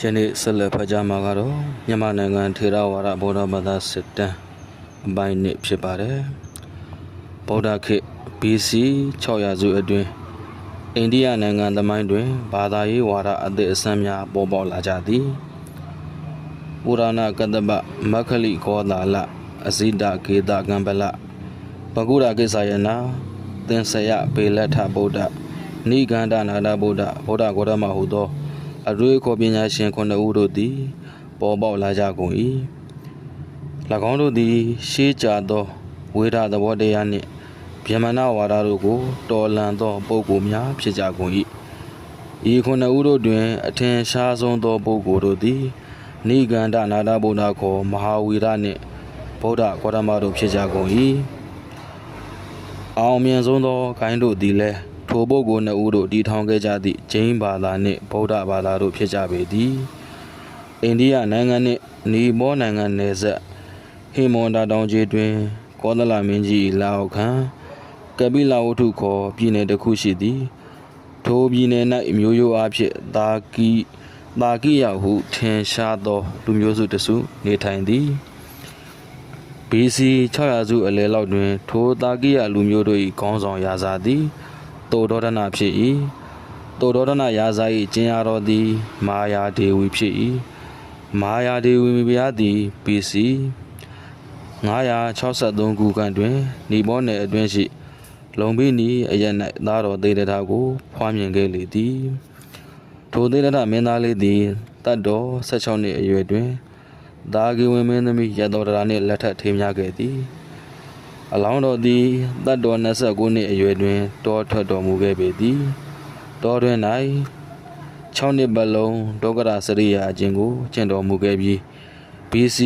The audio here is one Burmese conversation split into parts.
ယနေ့ဆက်လက်ဖတ်ကြားမှာကတော့မြန်မာနိုင်ငံထေရဝါဒဗုဒ္ဓဘာသာစစ်တမ်းအပိုင်းနှစ်ဖြစ်ပါတယ်ဗုဒ္ဓခေတ် BC 600စုအတွင်းအိန္ဒိယနိုင်ငံသမိုင်းတွင်ဘာသာရေးဝါဒအသစ်အဆန်းများပေါ်ပေါက်လာကြသည်ပူရာဏကတ္တပမက္ခလိဂောသာလအဇိတကေတကံပလပဂုရကိစ္ဆယနာသင်္ဆယပေလထဗုဒ္ဓနိဂန္ဓနာဒဗုဒ္ဓဗုဒ္ဓဂေါတမဟုသော အတွေ့အခေါ်ပညာရှင်ခုနှစ်ဦးတို့သည် ပေါ်ပေါက်လာကြကုန်၏၎င်းတို့သည် ရှေးကြသောဝေဒသဘောတရားနှင့်ဗျမနဝါဒတို့ကို တော်လှန်သောပုဂ္ဂိုလ်များဖြစ်ကြကုန်၏ဤခုနှစ်ဦးတို့တွင် အထင်ရှားဆုံးသောပုဂ္ဂိုလ်တို့သည်နိဂန္ဓနာဒဗုဒ္ဓခေါ်မဟာဝီရနှင့်ဗုဒ္ဓဂေါတမတို့ဖြစ်ကြကုန်၏အောင်မြင်ဆုံးသောဂိုင်းတို့သည်လည်း ထိုပုဂ္ဂိုလ်နှစ်ဦးတို့တည်ထောင်ခဲ့ကြသည့်ဂျိန်းဘာသာနှင့်ဗုဒ္ဓဘာသာတို့ဖြစ်ကြပေသည်အိန္ဒိယနိုင်ငံနှင့်နီပေါနိုင်ငံနယ်စပ်ဟိမွန်တာတောင်ကြီးတွင်ကောသလမင်းကြီးလာအောက်ခံကပိလဝတ္ထုခေါ်ပြည်နယ်တစ်ခုရှိသည်ထိုပြည်နယ်၌မျိုးရိုးအားဖြင့်သာကီသာကိယဟုထင်ရှားသော လူမျိုးစုတစုနေထိုင်သည် BC 600စုအလယ်လောက်တွင် ထိုတာကိယလူမျိုးတို့၏ခေါင်းဆောင်ရာဇာသည် တောဒေါဒနာဖြစ်၏တောဒေါဒနာရာဇာ၏ကျင်းရတော်သည် မာယာဒေဝီဖြစ်၏မာယာဒေဝီမိဖုရားသည် BC 963ခုခန့်တွင်နီဘောနယ်အတွင်းရှိ လုံဘိနီအရ၌သားတော်သေတထာကို ဖွားမြင်ခဲ့လေသည်ထိုသေတထာမင်းသားလေးသည်တတ်တော်16နှစ်အရွယ်တွင်ဒါဂီဝင်မင်းသမီးရတော်တရာနှင့်လက်ထပ်ထိမ်းမြခဲ့သည် အလောင်းတော်သည်တတ်တော်29နှစ်အရွယ်တွင်တောထွက်တော်မူခဲ့ပေသည်တောတွင်၌6နှစ်ပတ်လုံးဒေါကရစရိယာအကျင့်ကိုကျင့်တော်မူခဲ့ပြီး BC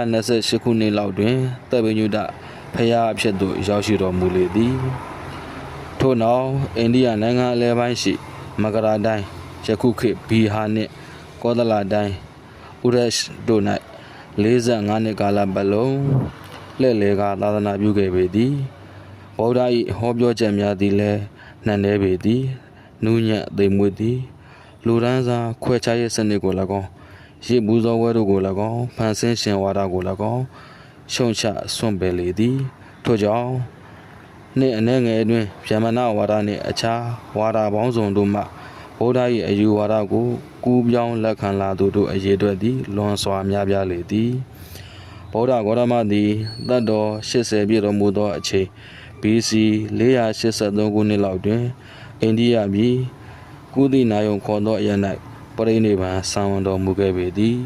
928ခုနှစ်လောက်တွင်တပ်ပိညုဒဖျားအဖြစ်သို့ရောက်ရှိတော်မူလေသည်ထို့နောက်အိန္ဒိယနိုင်ငံအလဲပိုင်းရှိမကရာတိုင်းယခုခေတ်ဘီဟာနှင့်ကောသလတိုင်းဥရက်ရှ်တို့၌45နှစ်ကာလပတ်လုံး လက်လေကသာသနာပြုခဲ့ပေသည်ဗုဒ္ဓ၏ဟောပြောချက်များသည်လည်းနှံ့နေပေသည်နူးညံ့သိမ်မွေ့သည်လူဒန်းစားခွဲခြားရေးစနစ်ကို၎င်းရစ်ဘူးသောဝဲတို့ကို၎င်းဖန်ဆင်းရှင်ဝါဒကို၎င်းရှုံချဆွန့်ပယ်လေသည်ထို့ကြောင့်နှစ်အနှဲငယ်အတွင်းဗျမနဝါဒနှင့်အခြားဝါဒပေါင်းစုံတို့မှဗုဒ္ဓ၏အယူဝါဒကိုကူးပြောင်းလက်ခံလာသူတို့အရေးအတွက်သည်လွန်စွာများပြားလေသည် ဗုဒ္ဓဂေါတမသည်တတ်တော်80ပြည့်တော်မူသောအချိန် BC 483ခုနှစ်လောက်တွင်အိန္ဒိယပြည်ကုသနာယုံခေါ်သောအရ၌ပရိနိဗ္ဗာန်ဆံဝန်တော်မူခဲ့ပေသည်